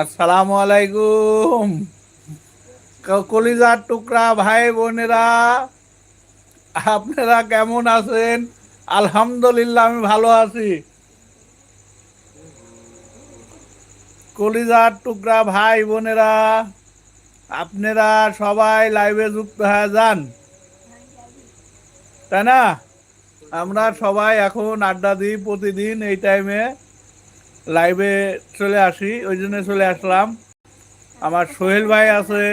আসসালামু আলাইকুম কলিজার টুকরা ভাই বোনেরা, আপনারা কেমন আছেন? আলহামদুলিল্লাহ, আমি ভালো আছি। কলিজার টুকরা ভাই বোনেরা, আপনারা সবাই লাইভে যুক্ত হয়ে যান। তাই না? আমরা সবাই এখন আড্ডা দিই প্রতিদিন এই টাইমে লাইভে চলে আসি ওই জন্য চলে আসলাম। আমার সোহেল ভাই আছে।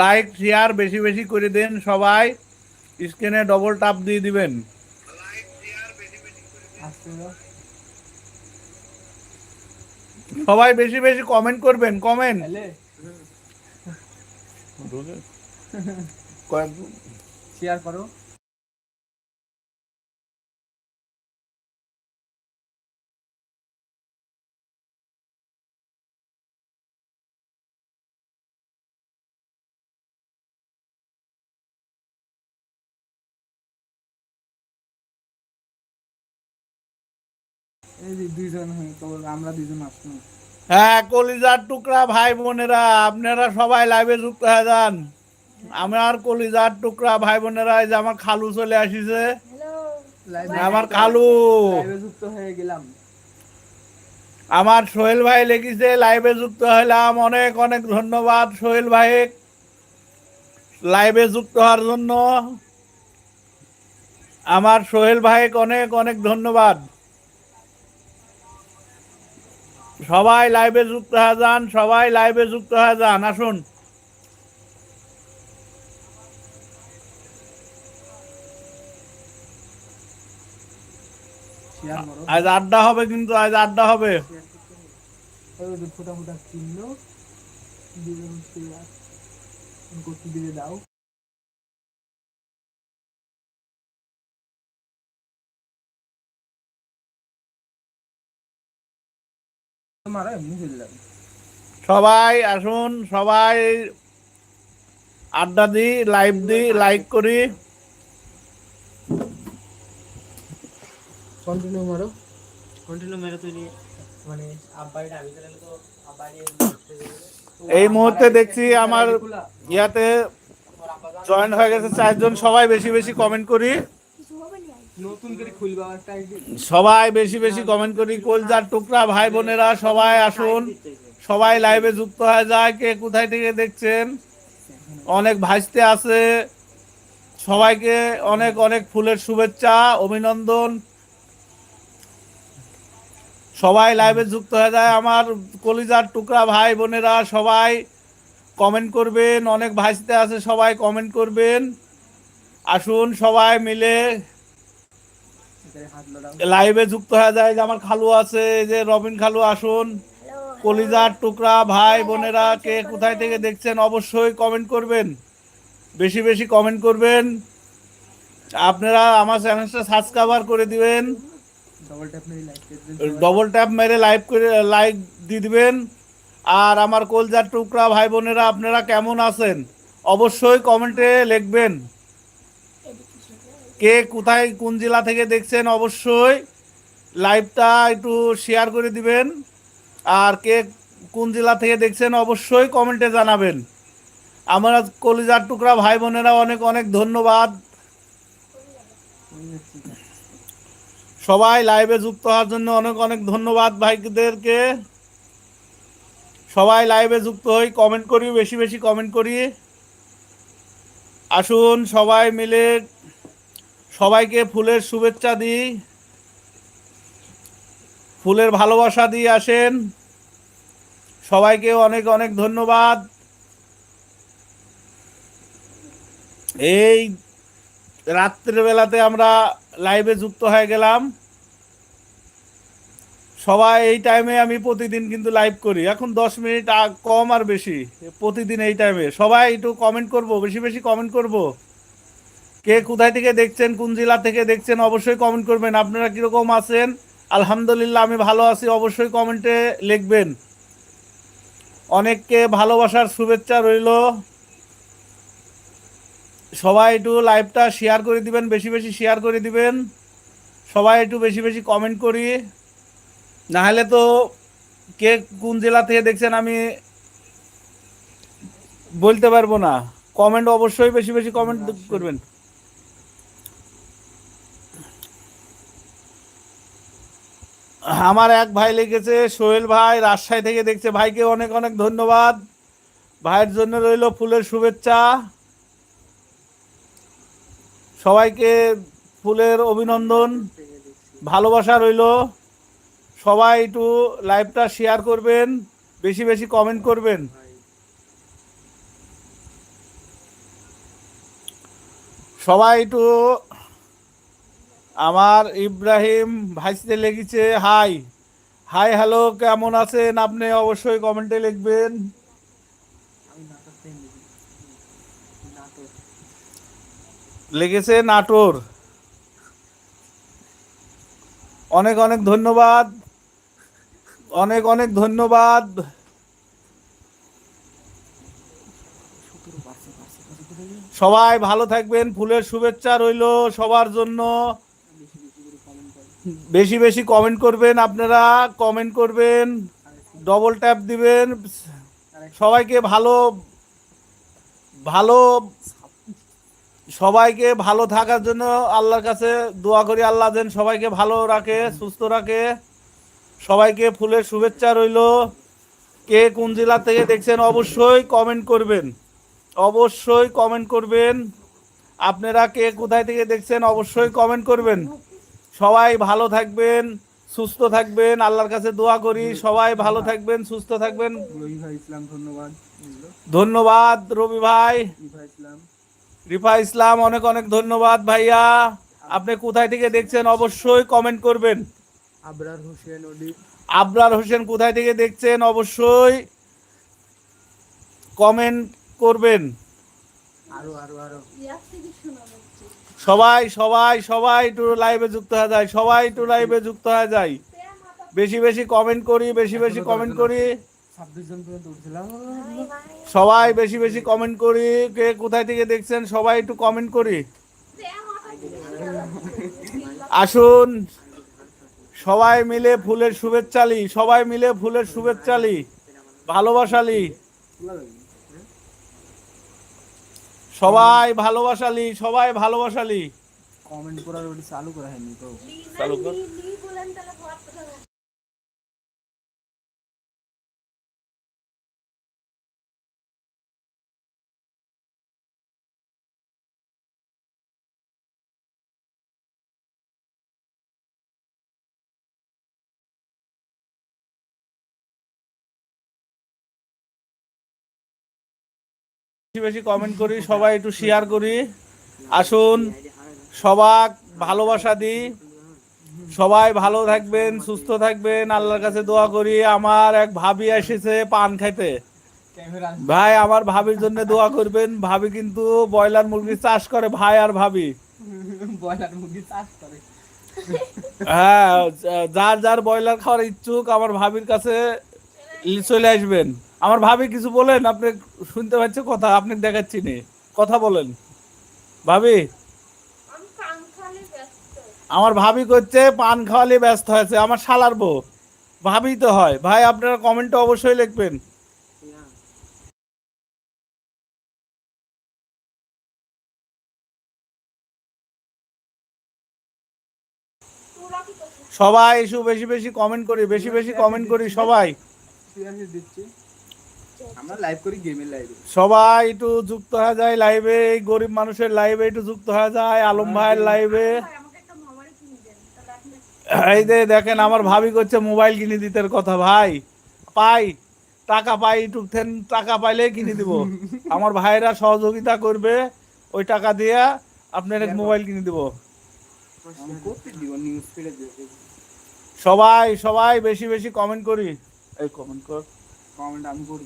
লাইক শেয়ার বেশি বেশি করে দেন সবাই। স্ক্রিনে ডবল টাপ দিয়ে দিবেন। সবাই বেশি বেশি কমেন্ট করবেন কমেন্ট শেয়ার করো। হয়ে হ্যাঁ কলিজার টুকরা ভাই বোনেরা আপনারা সবাই লাইভে যুক্ত হয়ে যান। আমার কলিজার টুকরা ভাই বোনেরা এই যে আমার খালু চলে আসিছে। আমার খালু। যুক্ত হয়ে গেলাম। আমার সোহেল ভাই লিখেছে লাইভে যুক্ত হলাম। অনেক অনেক ধন্যবাদ সোহেল ভাই। লাইভে যুক্ত হওয়ার জন্য। আমার সোহেল ভাই অনেক অনেক ধন্যবাদ। সবাই লাইভে যুক্ত হয়ে যান সবাই লাইভে যুক্ত হয়ে যান আসুন। আজ আড্ডা হবে কিন্তু আজ আড্ডা হবে। ফোটা ফোটা চিহ্ন দিবে দাও। সবাই আসুন সবাই আড্ডা দিই লাইভ দিই লাইক করি। কন্টিনিউ মারো। কন্টিনিউ মেরে তুই মানে আমি তো আব্বাই এই মুহূর্তে দেখছি আমার ইয়াতে জয়েন হয়ে গেছে চারজন সবাই বেশি বেশি কমেন্ট করি নতুন করে খুলবা একটা আইডি সবাই বেশি বেশি কমেন্ট করি, কলজার টুকরা ভাই বোনেরা, সবাই আসুন। সবাই লাইভে যুক্ত হয়ে যায়, কে কোথায় থেকে দেখছেন? অনেক ভাসতে আছে। সবাইকে অনেক অনেক ফুলের শুভেচ্ছা, অভিনন্দন। সবাই লাইভে যুক্ত হয়ে যায়। আমার কলিজার টুকরা ভাই বোনেরা, সবাই কমেন্ট করবেন। অনেক ভাসতে আছে, সবাই কমেন্ট করবেন। আসুন সবাই মিলে লাইভে যুক্ত হয়ে যায় যে আমার খালু আছে এই যে রবিন খালু আসুন। কলিজার টুকরা ভাই বোনেরা কে কোথায় থেকে দেখছেন অবশ্যই কমেন্ট করবেন। বেশি বেশি কমেন্ট করবেন। আপনারা আমার চ্যানেলটা সাবস্ক্রাইবার করে দিবেন। ডবল ট্যাপ মেরে লাইক করে দিবেন। ডবল ট্যাপ মেরে লাইভ করে লাইক দিয়ে দিবেন। আর আমার কলজার টুকরা ভাই বোনেরা আপনারা কেমন আছেন? অবশ্যই কমেন্টে লিখবেন। কে কোথায় কোন জেলা থেকে দেখছেন অবশ্যই লাইভটা একটু শেয়ার করে দিবেন। আর কে কোন জেলা থেকে দেখছেন অবশ্যই কমেন্টে জানাবেন। আমার কলিজার টুকরা ভাই বোনেরা অনেক অনেক ধন্যবাদ। সবাই লাইভে যুক্ত হওয়ার জন্য অনেক অনেক ধন্যবাদ ভাইদেরকে। সবাই লাইভে যুক্ত হই কমেন্ট করি, বেশি বেশি কমেন্ট করি। আসুন সবাই মিলে সবাইকে ফুলের শুভেচ্ছা দিই। ফুলের ভালোবাসা দিয়ে আসেন। সবাইকে অনেক অনেক ধন্যবাদ। এই রাত্রের বেলাতে আমরা লাইভে যুক্ত হয়ে গেলাম। সবাই এই টাইমে আমি প্রতিদিন কিন্তু লাইভ করি। এখন দশ মিনিট কম আর বেশি। প্রতিদিন এই টাইমে সবাই একটু কমেন্ট করব, বেশি বেশি কমেন্ট করব। কে কোথায় থেকে দেখছেন কোন জেলা থেকে দেখছেন অবশ্যই কমেন্ট করবেন। আপনারা কীরকম আছেন? আলহামদুলিল্লাহ আমি ভালো আছি। অবশ্যই কমেন্টে লিখবেন। অনেককে ভালোবাসার শুভেচ্ছা রইল। সবাই একটু লাইভটা শেয়ার করে দিবেন বেশি বেশি শেয়ার করে দিবেন। সবাই একটু বেশি বেশি কমেন্ট করি। না হলে তো কে কোন জেলা থেকে দেখছেন আমি বলতে পারব না। কমেন্ট অবশ্যই বেশি বেশি কমেন্ট করবেন। আমার এক ভাই লিখেছে, সোহেল ভাই রাজশাহী থেকে দেখছে ভাইকে অনেক অনেক ধন্যবাদ। ভাইয়ের জন্য রইল ফুলের শুভেচ্ছা। সবাইকে ফুলের অভিনন্দন, ভালোবাসা রইল। সবাই একটু লাইভটা শেয়ার করবেন, বেশি বেশি কমেন্ট করবেন। সবাই একটু আমার ইব্রাহিম ভাইসতে লেগেছে, হাই হাই, হ্যালো, কেমন আছেন? আপনি অবশ্যই কমেন্টে লিখবেন। লেগেছে নাটোর। অনেক অনেক ধন্যবাদ। অনেক অনেক ধন্যবাদ? সবাই ভালো থাকবেন, ফুলের শুভেচ্ছা রইল সবার জন্য বেশি বেশি করে কমেন্ট করে বেশি বেশি কমেন্ট করবেন আপনারা কমেন্ট করবেন ডবল ট্যাপ দিবেন, সবাইকে ভালো ভালো, সবাইকে ভালো থাকার জন্য আল্লাহর কাছে দোয়া করি, আল্লাহ যেন সবাইকে ভালো রাখে, সুস্থ রাখে। সবাইকে ফুলের শুভেচ্ছা রইল। কে কোন জেলা থেকে দেখছেন অবশ্যই কমেন্ট করবেন। অবশ্যই কমেন্ট করবেন। আপনারা কে কোথায় থেকে দেখছেন অবশ্যই কমেন্ট করবেন। সবাই ভালো থাকবেন সুস্থ থাকবেন আল্লাহর কাছে দোয়া করি সবাই ভালো থাকবেন সুস্থ থাকবেন। ইসলাম ধন্যবাদ। ধন্যবাদ রবি ভাই। ইসলাম। রিফা ইসলাম অনেক অনেক ধন্যবাদ ভাইয়া। আপনি কোথায় থেকে দেখছেন অবশ্যই কমেন্ট করবেন। আবরার হোসেন আবরার হোসেন কোথায় থেকে দেখছেন অবশ্যই কমেন্ট করবেন। আরও আরও আরও। সবাই সবাই সবাই একটু লাইভে যুক্ত হয়ে যায়, সবাই একটু লাইভে যুক্ত হয়ে যায়। বেশি বেশি কমেন্ট করি, বেশি বেশি কমেন্ট করি। সবাই বেশি বেশি কমেন্ট করি, কে কোথায় থেকে দেখছেন, সবাই একটু কমেন্ট করি। আসুন, সবাই মিলে ফুলের শুভেচ্ছালি সবাই মিলে ফুলের শুভেচ্ছালি ভালোবাসালি সবাই ভালোবাসালি সবাই ভালোবাসালি কমেন্ট করার চালু করা হয়নি তো চালু কর। বেশি বেশি কমেন্ট করি সবাই একটু শেয়ার করি। আসুন সবাক ভালোবাসা দিই। সবাই ভালো থাকবেন সুস্থ থাকবেন আল্লাহর কাছে দোয়া করি। আমার এক ভাবি এসেছে পান খাইতে। ভাই আমার ভাবির জন্য দোয়া করবেন। ভাবি কিন্তু ব্রয়লার মুরগি চাষ করে ভাই আর ভাবি। ব্রয়লার মুরগি চাষ করে। হ্যাঁ যার যার ব্রয়লার খাওয়ার ইচ্ছুক আমার ভাবির কাছে চলে আসবেন। আমার ভাবি কিছু বলেন, আপনি শুনতে পাচ্ছেন কথা, আপনি দেখাচ্ছি নি। কথা বলেন। ভাবি? আমার ভাবি করছে পান খাওয়ালে ব্যস্ত হয়েছে, আমার শালার বউ। ভাবি তো হয়। ভাই, আপনারা কমেন্টে অবশ্যই লিখবেন। সবাই এসু বেশি বেশি কমেন্ট করি, বেশি বেশি কমেন্ট করি, সবাই। দিচ্ছি আমরা লাইভ করি গেমের লাইভে সবাই একটু যুক্ত হয়ে যায় লাইভে এই গরিব মানুষের লাইভে একটু যুক্ত হয়ে যায় আলম ভাইয়ের লাইভে এই যে দেখেন আমার ভাবি করছে মোবাইল কিনে দিতে কথা ভাই পাই টাকা পাই একটু থেন- টাকা পাইলে কিনে দিব। আমার ভাইরা সহযোগিতা করবে ওই টাকা দিয়ে আপনার এক মোবাইল কিনে দিব। সবাই সবাই বেশি বেশি কমেন্ট করি। এই কমেন্ট কর কমেন্ট আমি করি।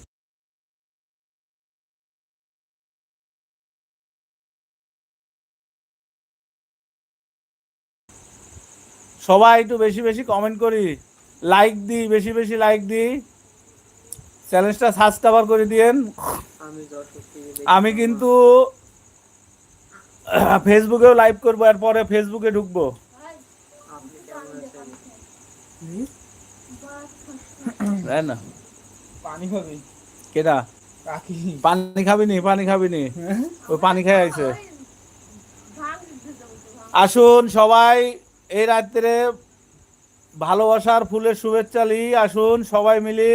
সবাই একটু বেশি বেশি কমেন্ট করি। লাইক দিই বেশি বেশি লাইক দিই। চ্যালেঞ্জটা সাবস্ক্রাইবার করে দিয়েন। আমি কিন্তু ফেসবুকেও লাইভ করব এরপরে ফেসবুকে ঢুকবো। ভাই তাই না? পানি কেটা পানি খাবি নি পানি খাবি নি ওই পানি খেয়ে আইছে। আসুন সবাই এই রাত্রে ভালোবাসার ফুলের শুভেচ্ছা লি আসুন সবাই মিলে।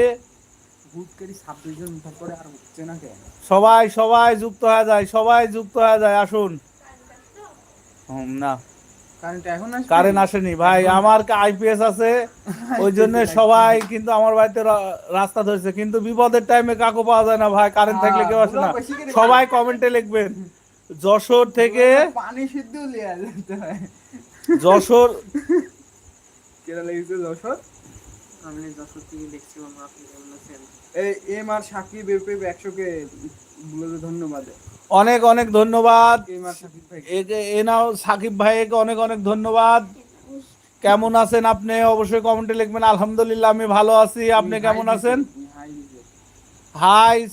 সবাই সবাই যুক্ত হয়ে যায় সবাই যুক্ত হয়ে যায় আসুন। না। কারেন্ট আসেনি? ভাই আমার আইপিএস আছে ওই জন্য সবাই কিন্তু আমার বাড়িতে রাস্তা ধরছে কিন্তু বিপদের টাইমে কাকু পাওয়া যায় না ভাই কারেন্ট থাকলে কেউ আসে না। সবাই কমেন্টে লিখবেন যশোর থেকে পানি সিদ্ধ যশোর। কেরা লেগেছে যশোর? আমি যশোর থেকে দেখছি মামা আপনি কেমন আছেন? এই এম আর সাকিব এরপে একশোকে বলে ধন্যবাদ। অনেক অনেক ধন্যবাদ। এম আর সাকিব ভাই। একে- এ নাও সাকিব ভাইকে অনেক অনেক ধন্যবাদ। কেমন আছেন আপনি? অবশ্যই কমেন্টে লিখবেন। আলহামদুলিল্লাহ আমি ভালো আছি। আপনি কেমন আছেন? Hi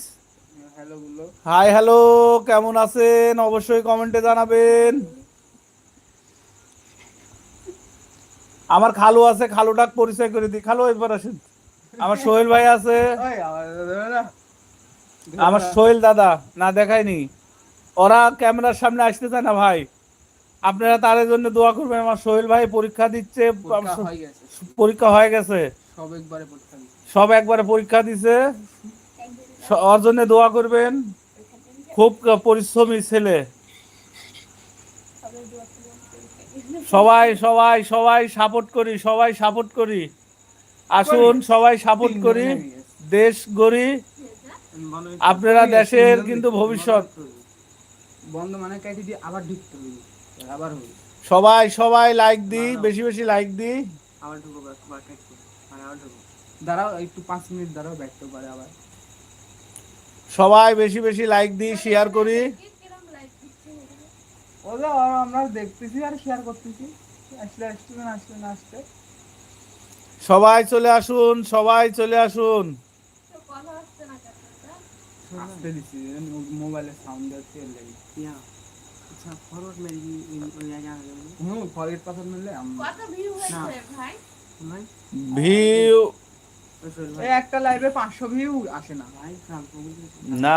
hello hi hello. কেমন আছেন? অবশ্যই কমেন্টে জানাবেন। আমার খালু আছে খালুটাক পরিচয় করে দিই। খালু এবার আসেন। আমার সোহেল ভাই আছে। আমার সোহেল দাদা না দেখায়নি। ওরা ক্যামেরার সামনে আসতে চায় না ভাই। আপনারা তাদের জন্য দোয়া করবেন। আমার সোহেল ভাই পরীক্ষা দিচ্ছে। পরীক্ষা হয়ে গেছে। পরীক্ষা হয়ে গেছে। সব একবারে পরীক্ষা দিচ্ছে। সব একবারে পরীক্ষা দিছে। ওর জন্য দোয়া করবেন। খুব পরিশ্রমী ছেলে। সবাই সবাই সবাই সাপোর্ট করি সবাই সাপোর্ট করি। আসুন সবাই সাপোর্ট করি। দেশ গড়ি। আপনারা দেশের কিন্তু ভবিষ্যৎ। বন্ধ মানে কেটে দিয়ে আবার ঢুকতে হবে আবার হবে সবাই সবাই লাইক দিই বেশি বেশি লাইক আবার ঢুকো কাটবো মানে আবার ঢুকো। দাঁড়াও একটু পাঁচ মিনিট দাঁড়াও ব্যাকতে পারে আবার। সবাই বেশি বেশি লাইক দিই শেয়ার করি কে কিরম লাইক দিচ্ছে এগুলো? ওগুলো আর আমরা দেখতেছি আর শেয়ার করতেছি। আসলে আসতে না আসতে। সবাই চলে আসুন সবাই চলে আসুন। মোবাইলে সাউন্ড আচ্ছা ফরওয়ার্ড মেরে ওই? হুম পাথর কত ভিউ হয়েছে ভাই? একটা লাইভে পাঁচশো ভিউ আসে না। ভাই না।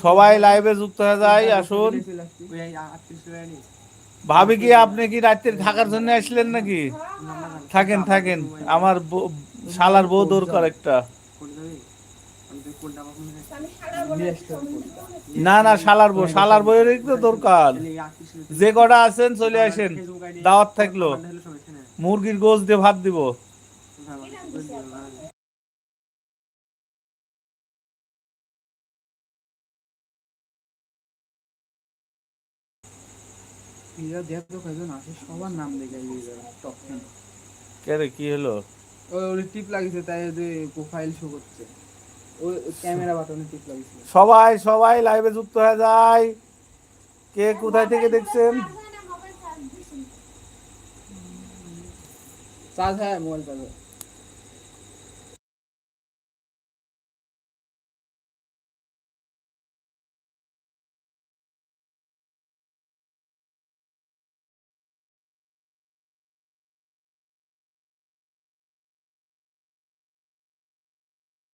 সবাই লাইভে যুক্ত হয়ে যায় আসুন। ভাবি কি আপনি কি রাত্রে থাকার জন্য আসলেন নাকি? থাকেন থাকেন। আমার বউ- শালার বউ দরকার একটা। না না শালার বউ শালার বউয়ের তো দরকার। যে কটা আছেন চলে আসেন। দাওয়াত থাকল। মুরগির গোস দিয়ে ভাত দিব। সবার নাম দেখে কে রে কি হলো? ওর টিপ তাই যে প্রোফাইল শো করছে। ওই ক্যামেরা বাটনে টিপ সবাই সবাই লাইভে যুক্ত হয়ে যায়। কে কোথায় থেকে দেখছেন? মোবাইল চার্জ দিছি চার্জ হ্যাঁ মোবাইল চার্জ